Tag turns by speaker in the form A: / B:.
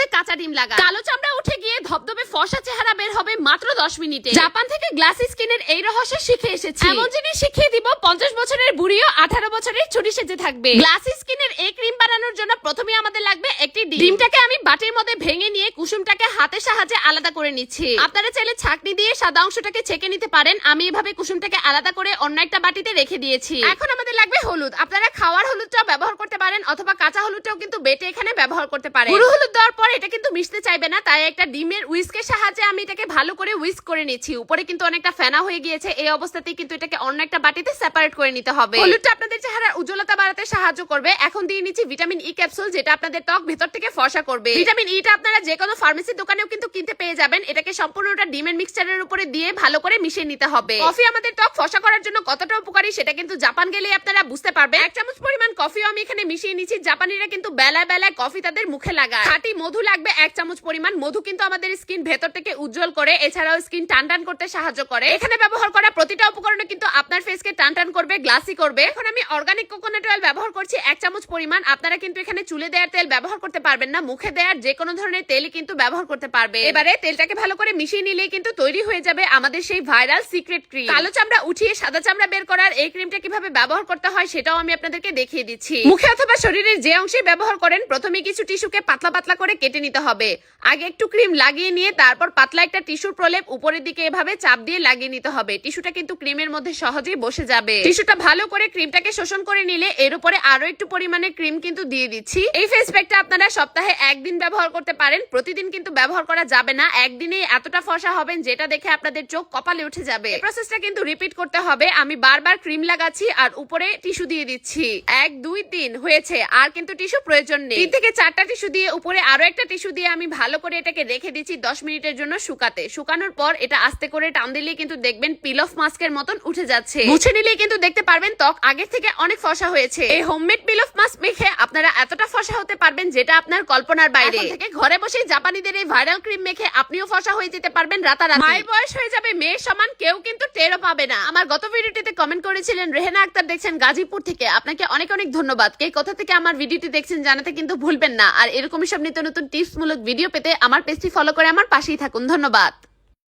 A: মধ্যে কাঁচা ডিম লাগা কালো চামড়া উঠে গিয়ে ধবধবে ফসা চেহারা বের হবে মাত্র দশ মিনিটে। জাপান থেকে গ্লাস স্কিনের এই রহস্য শিখে এসেছি। এমন জিনিস শিখিয়ে দিব পঞ্চাশ বছরের বুড়িও আঠারো বছরের ছুটি সেজে থাকবে। গ্লাস স্কিনের এই ক্রিম বানানোর জন্য প্রথমে আমাদের লাগবে একটি ডিমটাকে আমি বাটির মধ্যে ভেঙে নিয়ে কুসুমটাকে হাতের সাহায্যে আলাদা করে নিচ্ছি। আপনারা চাইলে ছাকনি দিয়ে সাদা অংশটাকে ছেঁকে নিতে পারেন। আমি এভাবে কুসুমটাকে আলাদা করে অন্য একটা বাটিতে রেখে দিয়েছি। এখন আমাদের লাগবে হলুদ। আপনারা খাওয়ার হলুদটাও ব্যবহার করতে পারেন অথবা কাঁচা হলুদটাও কিন্তু বেটে এখানে ব্যবহার করতে পারেন। গুঁড়ো হলুদ দেওয়ার পর এটা কিন্তু মিশতে চাইবে না তাই একটা ডিমের উইস্কের সাহায্যে আমি এটাকে ভালো করে উইস্ক করে নিচ্ছি। উপরে কিন্তু অনেকটা ফেনা হয়ে গিয়েছে এই অবস্থাতেই কিন্তু এটাকে অন্য একটা বাটিতে সেপারেট করে নিতে হবে। হলুদটা আপনাদের চেহারার উজ্জ্বলতা বাড়াতে সাহায্য করবে। এখন দিয়ে নিচ্ছি ভিটামিন ই ক্যাপসুল যেটা আপনাদের ত্বক ভেতর থেকে ফসা করবে। ভিটামিন ইটা আপনারা যে কোনো ফার্মেসির দোকানেও কিন্তু কিনতে পেয়ে যাবেন। এটাকে সম্পূর্ণটা ডিমের মিক্সচারের উপরে দিয়ে ভালো করে মিশিয়ে নিতে হবে। কফি আমাদের ত্বক ফসা করার জন্য কতটা উপকারী সেটা কিন্তু জাপান গেলে আপনারা বুঝতে পারবেন। এক চামচ পরিমাণ কফিও আমি এখানে মিশিয়ে নিচ্ছি জাপানিরা কিন্তু বেলায় বেলায় কফি তাদের মুখে লাগায়। খাঁটি মধু লাগবে এক চামচ পরিমাণ। মধু কিন্তু আমাদের স্কিন ভেতর থেকে উজ্জ্বল করে, এছাড়াও স্কিন টান টান করতে সাহায্য করে। এখানে ব্যবহার করা প্রতিটা উপকরণে কিন্তু আপনার ফেসকে টান টান করবে, গ্লাসি করবে। এখন আমি অর্গানিক কোকোনাট অয়েল ব্যবহার করছি এক চামচ পরিমাণ। আপনারা কিন্তু এখানে চুলে দেওয়ার তেল ব্যবহার করতে পারবেন। না। মুখে দেওয়ার যে কোনো ধরনের তেলই কিন্তু ব্যবহার করতে পারবে এবারে তেলটাকে ভালো করে মিশিয়ে নিলেই কিন্তু তৈরি হয়ে যাবে আমাদের সেই ভাইরাল সিক্রেট ক্রিম। কালো চামড়া উঠিয়ে সাদা চামড়া বের করার এই ক্রিমটা কীভাবে ব্যবহার করতে হয় সেটাও আমি আপনাদেরকে দেখিয়ে দিচ্ছি। মুখে অথবা শরীরের যে অংশে ব্যবহার করেন, প্রথমে কিছু টিস্যুকে পাতলা পাতলা করে কেটে নিতে হবে। আগে একটু ক্রিম লাগিয়ে নিয়ে তারপর পাতলা একটা টিস্যুর প্রলেপ উপরের দিকে এভাবে চাপ দিয়ে লাগিয়ে নিতে হবে। টিস্যুটা কিন্তু ক্রিমের মধ্যে সহজেই বসে যাবে। টিস্যুটা ভালো করে ক্রিমটাকে শোষণ করে নিলে এর উপরে আরও একটু পরিমাণে ক্রিম কিন্তু দিয়ে দিচ্ছি। এই ফেস প্যাকটা আপনারা সপ্তাহে একদিন ব্যবহার করতে পারেন, প্রতিদিন কিন্তু ব্যবহার করা যাবে না। একদিনে এতটা ফসা হবেন যেটা দেখে আপনাদের চোখ কপালে উঠে যাবে। প্রসেসটা কিন্তু রিপিট করতে হবে। আমি বারবার ক্রিম লাগাচ্ছি আর উপরে টিস্যু দিয়ে দিচ্ছি। এক, দুই, তিন, হয়েছে। আর কিন্তু টিস্যু প্রয়োজন নেই। তিন থেকে চারটা টিস্যু দিয়ে উপরে আরও একটা টিস্যু দিয়ে আমি ভালো করে এটাকে রেখে দিচ্ছি দশ মিনিটের জন্য শুকাতে। শুকানোর পর এটা আস্তে করে টান দিলেই কিন্তু দেখবেন পিল অফ মাস্কের মতন উঠে যাচ্ছে। মুছে নিলেই কিন্তু দেখতে পারবেন ত্বক আগের থেকে অনেক ফসা হয়েছে। এই হোমমেড পিল অফ মাস্ক মেখে আপনারা এতটা ফসা হতে পারবেন যেটা আপনার কল্পনার বাইরে। থেকে ঘরে বসে জাপানিদের এই ভাইরাল ক্রিম মেখে আপনিও ফসা হয়ে যেতে পারবেন রাতারাতি। মায়ের বয়স হয়ে যাবে মেয়ের সমান কেউ কিন্তু টেরও পাবে না। আমার গত ভিডিওটিতে কমেন্ট করেছিলেন রেহেনা আক্তার দেখছেন গাজীপুর থেকে। আপনাকে অনেক অনেক ধন্যবাদ। কে কোথা থেকে আমার ভিডিওটি দেখছেন জানাতে কিন্তু ভুলবেন না। আর এরকমই সব নিত্য নতুন টিপস মূলক ভিডিও পেতে আমার পেজটি ফলো করে আমার পাশেই থাকুন। ধন্যবাদ।